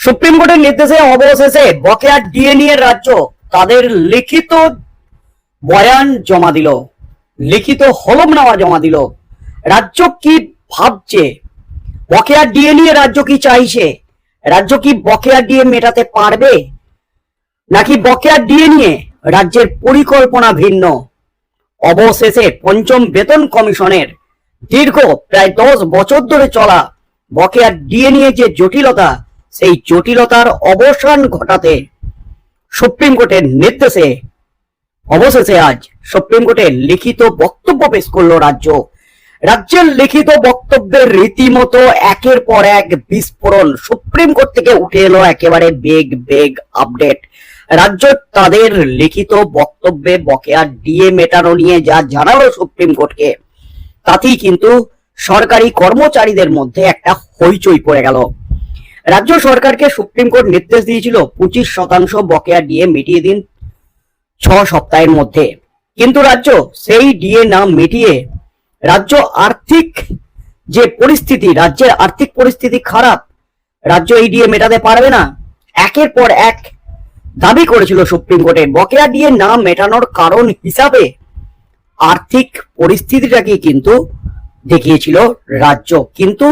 Supreme কোর্টের নির্দেশে অবশেষে বকেয়া ডিএনএ রাজ্য তাদের লিখিত বয়ান জমা দিল। লিখিত হলম হলমনামা জমা দিল। রাজ্য কি ভাবছে? বকেয়া ডিএনএ রাজ্য কি চাইছে? রাজ্য কি বকেয়া ডিএ মেটাতে পারবে? নাকি বকেয়া ডিএ নিয়ে রাজ্যের পরিকল্পনা ভিন্ন? অবশেষে পঞ্চম বেতন কমিশনের দীর্ঘ প্রায় দশ বছর ধরে চলা বকেয়া ডিএ নিয়ে যে জটিলতা সেই জটিলতার অবসান ঘটাতে সুপ্রিম কোর্টের নির্দেশে, অবশেষে আজ সুপ্রিম কোর্টে লিখিত বক্তব্য পেশ করল রাজ্য। রাজ্যের লিখিত বক্তব্যের রীতিমতো একের পর এক বিস্ফোরণ সুপ্রিম কোর্ট থেকে উঠে এলো একেবারে বেগ বেগ আপডেট। রাজ্য তাদের লিখিত বক্তব্যে বকেয়া ডিএ মেটানো নিয়ে যা জানালো সুপ্রিম কোর্টকে, তাতেই কিন্তু সরকারি কর্মচারীদের মধ্যে একটা হইচই পড়ে গেল। রাজ্য সরকারকে সুপ্রিম কোর্ট নির্দেশ দিয়েছিল পঁচিশ শতাংশ বকেয়া ডিএ মিটিয়ে দিন ছ সপ্তাহের মধ্যে। কিন্তু রাজ্য সেই ডিএ না মিটিয়ে রাজ্য আর্থিক যে পরিস্থিতি, রাজ্যের আর্থিক পরিস্থিতি খারাপ, রাজ্য এই ডিএ মেটাতে পারবে না। একের পর এক দাবি করেছিল সুপ্রিম কোর্টে, বকেয়া ডিএ না মেটানোর কারণ হিসাবে আর্থিক পরিস্থিতিটাকে কিন্তু দেখিয়েছিল রাজ্য। কিন্তু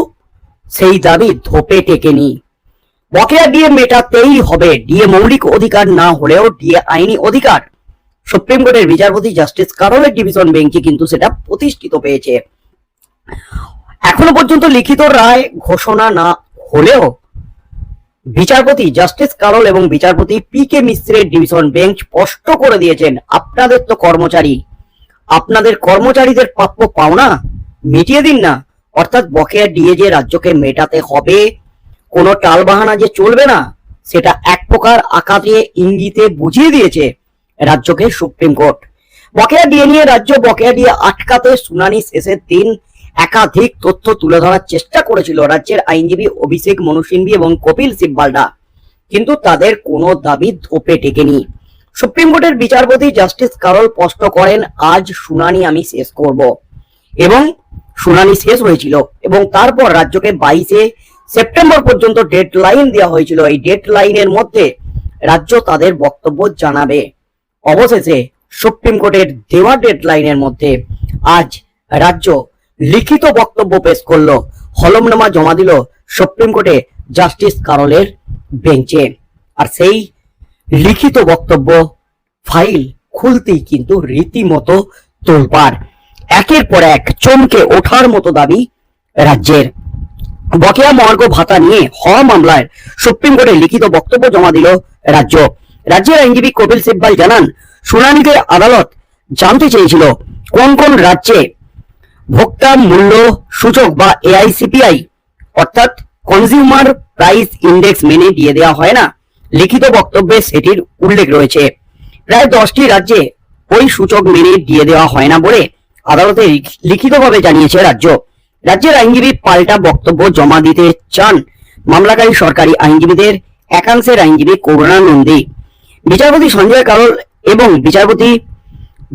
সেই দাবি ধোপে টেকেনি। বকেয়া ডিএ মেটাতেই হবে। ডিএ মৌলিক অধিকার না হলেও ডিএ আইনি অধিকার। সুপ্রিম কোর্টের বিচারপতি জাস্টিস কারলের ডিভিশন বেঞ্চে কিন্তু সেটা প্রতিষ্ঠিত পেয়েছে। এখনও পর্যন্ত লিখিত রায় ঘোষণা না হলেও বিচারপতি জাস্টিস কারল এবং বিচারপতি পি কে মিশ্রের ডিভিশন বেঞ্চ স্পষ্ট করে দিয়েছেন, আপনাদের তো কর্মচারী। আপনাদের কর্মচারীদের প্রাপ্য পাওনা মিটিয়ে দিন না। অর্থাৎ বকেয়া ডিএ যে রাজ্যকে মেটাতে হবে কোনো টালবাহানা যে চলবে না, সেটা এক প্রকার আকারে ইঙ্গিতে বুঝিয়ে দিয়েছে রাজ্যকে সুপ্রিম কোর্ট। বকেয়া ডিএ নিয়ে রাজ্য বকেয়া ডিএ আটকাতে শুনানি শেষের দিন একাধিক তথ্য তুলে ধরার চেষ্টা করেছিল রাজ্যের আইনজীবী অভিষেক মনু সিংভি এবং কপিল সিব্বালডা কিন্তু তাদের কোনো দাবি ধোপে টেকেনি। সুপ্রিম কোর্টের বিচারপতি জাস্টিস কারল স্পষ্ট করেন, আজ শুনানি আমি শেষ করব। এবং শুনানি শেষ হয়েছিল এবং তারপর রাজ্যকে বাইশে সেপ্টেম্বর পর্যন্ত ডেড লাইন দেওয়া হয়েছিল। এই ডেড লাইনের মধ্যে রাজ্য তাদের বক্তব্য জানাবে। অবশেষে সুপ্রিম কোর্টের দেওয়া ডেড লাইনের মধ্যে আজ রাজ্য লিখিত বক্তব্য পেশ করল, হলমনামা জমা দিল সুপ্রিম কোর্টে জাস্টিস কারলের বেঞ্চে। আর সেই লিখিত বক্তব্য ফাইল খুলতেই কিন্তু রীতিমতো তোলপাড়। একের পর এক চমকে ওঠার মতো দাবি রাজ্যের। বকেয়া মহার্ঘ ভাতা নিয়ে হওয়া মামলায় সুপ্রিম কোর্টে লিখিত বক্তব্য জমা দিল রাজ্য। রাজ্যের আইনজীবী কপিল সিব্বাল জানান, শুনানিতে আদালত জানতে চেয়েছিল কোন কোন রাজ্যে ভোক্তা মূল্য সূচক বা এআইসিপিআই, অর্থাৎ কনজিউমার প্রাইস ইন্ডেক্স মেনে দিয়ে দেওয়া হয় না। লিখিত বক্তব্যে সেটির উল্লেখ রয়েছে। প্রায় দশটি রাজ্যে ওই সূচক মেনে দিয়ে দেওয়া হয় না বলে আদালতে লিখিতভাবে জানিয়েছে রাজ্য। রাজ্যের আইনজীবী পাল্টা বক্তব্য জমা দিতে চান মামলাকারী সরকারি আইনজীবীদের একাংশের আইনজীবী করুণা নন্দী। বিচারপতি সঞ্জয় কারল এবং বিচারপতি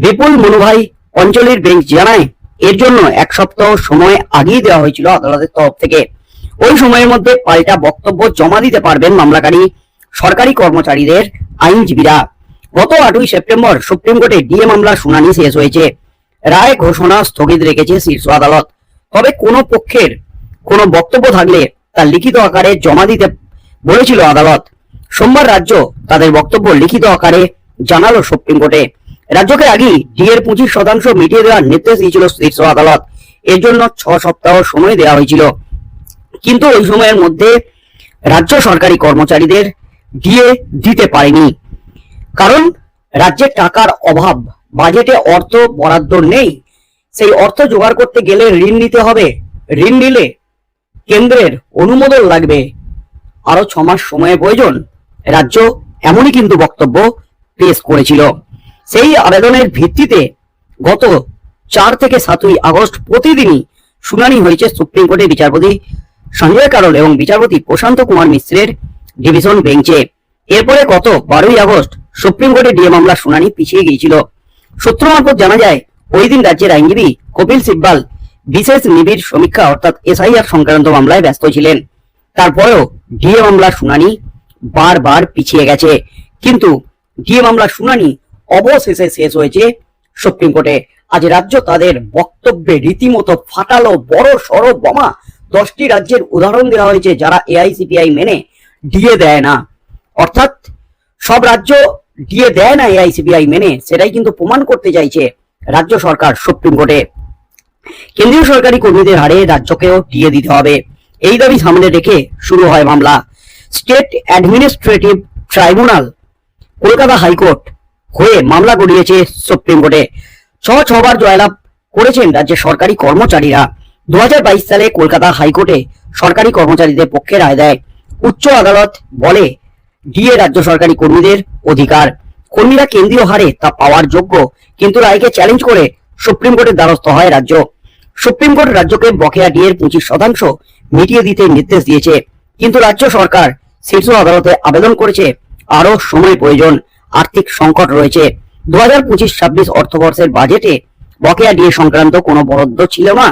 বিপুল মনুভাই অঞ্চলের বেঞ্চ জানায়, এর জন্য এক সপ্তাহ সময় আগেই দেওয়া হয়েছিল আদালতের তরফ থেকে। ওই সময়ের মধ্যে পাল্টা বক্তব্য জমা দিতে পারবেন মামলাকারী সরকারি কর্মচারীদের আইনজীবীরা। গত আটই সেপ্টেম্বর সুপ্রিম কোর্টে ডিএ মামলার শুনানি শেষ হয়েছে। রায় ঘোষণা স্থগিত রেখেছে শীর্ষ আদালত। তবে কোনো পক্ষের কোনো বক্তব্য থাকলে তা লিখিত আকারে জমা দিতে বলেছিল আদালত। সোমবার রাজ্য তাদের বক্তব্য লিখিত আকারে জানালো সুপ্রিম কোর্টে। রাজ্যকে আগেই ডিএর পঁচিশ শতাংশ মিটিয়ে দেওয়ার নির্দেশ দিয়েছিল শীর্ষ আদালত। এর জন্য ছ সপ্তাহ সময় দেওয়া হয়েছিল। কিন্তু ওই সময়ের মধ্যে রাজ্য সরকারি কর্মচারীদের ডিএ দিতে পারেনি। কারণ রাজ্যে টাকার অভাব, বাজেটে অর্থ বরাদ্দ নেই। সেই অর্থ জোগাড় করতে গেলে ঋণ নিতে হবে। ঋণ নিলে কেন্দ্রের অনুমোদন লাগবে। আরও ছ মাস সময়ের প্রয়োজন। রাজ্য এমনই কিন্তু বক্তব্য পেশ করেছিল। সেই আবেদনের ভিত্তিতে গত চার থেকে সাতই আগস্ট প্রতিদিনই শুনানি হয়েছে সুপ্রিম কোর্টের বিচারপতি সঞ্জয় কারল এবং বিচারপতি প্রশান্ত কুমার মিশ্রের ডিভিশন বেঞ্চে। এরপরে গত বারোই আগস্ট সুপ্রিম কোর্টে ডিএ মামলার শুনানি পিছিয়ে গিয়েছিল। সূত্র মারফত জানা যায় ওই দিন রাজ্যের আইনজীবী কপিল সিব্বাল বিশেষ নিবিড় সমীক্ষা অর্থাৎ এসআইআর সংক্রান্ত মামলায় ব্যস্ত ছিলেন। তারপরেও ডিএ মামলার শুনানি বারবার পিছিয়ে গেছে। কিন্তু ডিএ মামলার শুনানি অবশেষে শেষ হয়েছে সুপ্রিম কোর্টে। আজ রাজ্য তাদের বক্তব্যে রীতিমতো ফাটালো বড় সড় বোমা। দশটি রাজ্যের উদাহরণ দেওয়া হয়েছে যারা এআইসিপিআই মেনে ডিএ দেয় না। অর্থাৎ সব রাজ্য ডিএ দেয় না এআইসিপিআই মেনে, সেটাই কিন্তু প্রমাণ করতে চাইছে। রাজ্য সরকার সুপ্রিম কোর্টে। কেন্দ্রীয় সরকারি কর্মীদের হারে রাজ্যকেও দিয়ে দিতে হবে। এই দাবি সামনে রেখে শুরু হয় মামলা। State administrative tribunal, Kolkata high court হয়ে মামলা গড়িয়েছে সুপ্রিম কোর্টে। ছ ছবার জয়লাভ করেছেন রাজ্যের সরকারি কর্মচারীরা। দু হাজার বাইশ সালে কলকাতা হাইকোর্টে সরকারি কর্মচারীদের পক্ষে রায় দেয়। উচ্চ আদালত বলে ডিএ রাজ্য সরকারি কর্মীদের অধিকার। কর্মীরা কেন্দ্রীয় হারে তা পাওয়ার যোগ্য, কিন্তু রায়কে চ্যালেঞ্জ করে সুপ্রিম কোর্টের দ্বারস্থ হয় রাজ্য। সুপ্রিম কোর্ট রাজ্যকে বকেয়া ডিএর পঁচিশ শতাংশ মিটিয়ে দিতে নির্দেশ দিয়েছে, কিন্তু রাজ্য সরকার শীর্ষ আদালতে আবেদন করেছে আরও সময় প্রয়োজন, আর্থিক সংকট রয়েছে। দু হাজার পঁচিশ ছাব্বিশ অর্থবর্ষের বাজেটে বকেয়া ডিএ সংক্রান্ত কোনো বরাদ্দ ছিল না,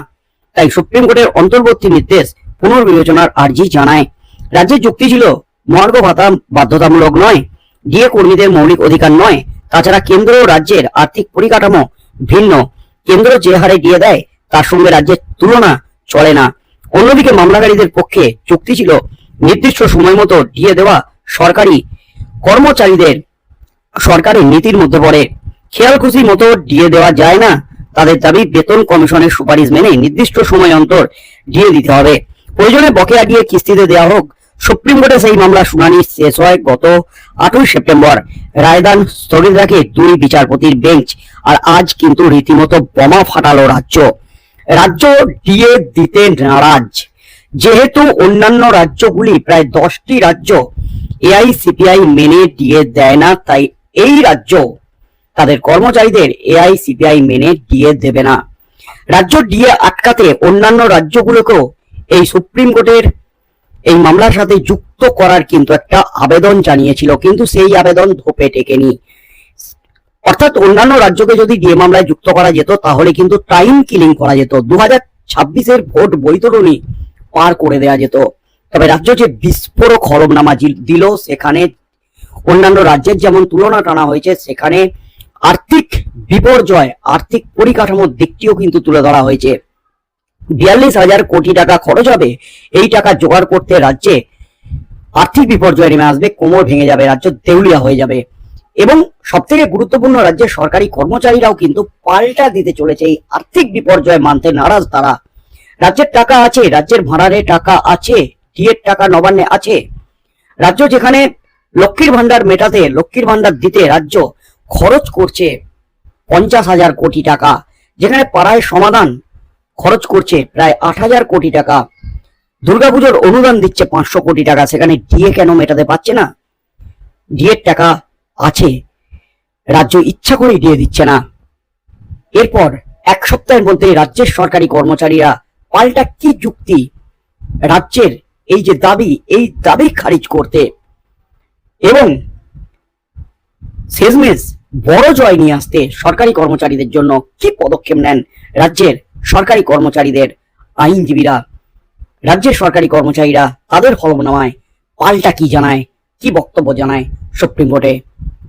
তাই সুপ্রিম কোর্টের অন্তর্বর্তী নির্দেশ পুনর্বিবেচনার আর্জি জানায়। রাজ্যের যুক্তি ছিল, মহার্ঘ ভাতা বাধ্যতামূলক নয় ডিএ কর্মীদের মৌলিক অধিকার নয়, তাছাড়া কেন্দ্র ও রাজ্যের আর্থিক পরিকাঠামো ভিন্ন। কেন্দ্র যে হারে দিয়ে দেয়, তার সঙ্গে রাজ্যের তুলনা চলে না। অন্যদিকে মামলাকারীদের পক্ষে চুক্তি ছিল নির্দিষ্ট সময় মতো দিয়ে দেওয়া সরকারি কর্মচারীদের সরকারের নীতির মধ্যে পড়ে। খেয়াল খুশি মতো দিয়ে দেওয়া যায় না, তাদের দাবি বেতন কমিশনের সুপারিশ মেনে নির্দিষ্ট সময় অন্তর দিয়ে দিতে হবে। প্রয়োজনে বকেয়া দিয়ে কিস্তিতে দেওয়া হোক সুপ্রিম কোর্টে সেই মামলা শুনানি শেষ হয় গত আটই সেপ্টেম্বর। রায়দান স্থগিত রাখে দুই বিচারপতির বেঞ্চ, আর আজ কিন্তু রীতিমতো বোমা ফাটালো রাজ্য। রাজ্য ডিএ দিতে নারাজ। যেহেতু অন্যান্য রাজ্যগুলি প্রায় দশটি রাজ্য এআইসিপিআই মেনে ডিএ দেয় না, তাই এই রাজ্য তাদের কর্মচারীদের এআইসিপিআই মেনে ডিএ দেবে না। রাজ্য ডিএ আটকাতে অন্যান্য রাজ্যগুলোকেও এই সুপ্রিম কোর্টের এই মামলার সাথে যুক্ত করার কিন্তু একটা আবেদন জানিয়েছিল, কিন্তু সেই আবেদন ধোপে টেকেনি। অর্থাৎ অন্যান্য রাজ্যকে যদি ডিএ মামলায় যুক্ত করা যেত, তাহলে কিন্তু টাইম কিলিং করা যেত। দু হাজার ছাব্বিশের ভোট বৈতরণী পার করে দেওয়া যেত। তবে রাজ্য যে বিস্ফোরক হলফনামা জি- দিল, সেখানে অন্যান্য রাজ্যের যেমন তুলনা টানা হয়েছে, সেখানে আর্থিক বিপর্যয়, আর্থিক পরিকাঠামোর দিকটিও কিন্তু তুলে ধরা হয়েছে। বিয়াল্লিশ হাজার কোটি টাকা খরচ হবে। এই টাকা জোগাড় করতে রাজ্যে আর্থিক বিপর্যয় নেমে আসবে, কোমর ভেঙে যাবে, রাজ্য দেউলিয়া হয়ে যাবে। এবং সব থেকে গুরুত্বপূর্ণ রাজ্যের সরকারি কর্মচারীরাও কিন্তু পাল্টা দিতে চলেছে। এই আর্থিক বিপর্যয় মানতে নারাজ তারা। রাজ্যের টাকা আছে, রাজ্যের ভাড়ারে টাকা আছে, ডিএর টাকা নবান্নে আছে। রাজ্য যেখানে লক্ষ্মীর ভান্ডার মেটাতে, লক্ষ্মীর ভান্ডার দিতে রাজ্য খরচ করছে পঞ্চাশ হাজার কোটি টাকা। যেখানে পাড়ায় সমাধান খরচ করছে প্রায় আট হাজার কোটি টাকা। দুর্গাপুজোর অনুদান দিচ্ছে পাঁচশো কোটি টাকা। সেখানে ডিএ কেন মেটাতে পারছে না? ডিএর টাকা আছে। রাজ্য ইচ্ছা করে দিয়ে দিচ্ছে না। এরপর এক সপ্তাহের মধ্যে রাজ্যের সরকারি কর্মচারীরা পাল্টা কি যুক্তি? রাজ্যের এই যে দাবি, এই দাবি খারিজ করতে। এবং শেষমেশ বড় জয় নিয়ে আসতে সরকারি কর্মচারীদের জন্য কি পদক্ষেপ নেন রাজ্যের সরকারি কর্মচারীদের আইনজীবীরা, রাজ্যের সরকারি কর্মচারীরা তাদের হলফনামায় পাল্টা কি জানায়, কি বক্তব্য জানায় সুপ্রিম কোর্টে।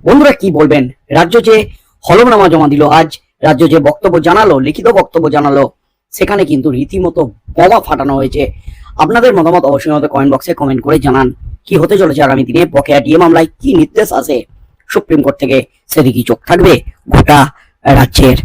বন্ধুরা কি বলবেন? রাজ্য যে হলফনামা জমা দিল, আজ রাজ্য যে বক্তব্য জানালো, লিখিত বক্তব্য জানালো, সেখানে কিন্তু রীতিমতো বোমা ফাটানো হয়েছে। আপনাদের মতামত অবশ্যই আমাদের কমেন্ট বক্সে কমেন্ট করে জানান। কি হতে চলেছে আগামী দিনে? বকেয়া ডিএ মামলায় কি নির্দেশ আসে সুপ্রিম কোর্ট থেকে সেদিকে চোখ থাকবে গোটা রাজ্যের।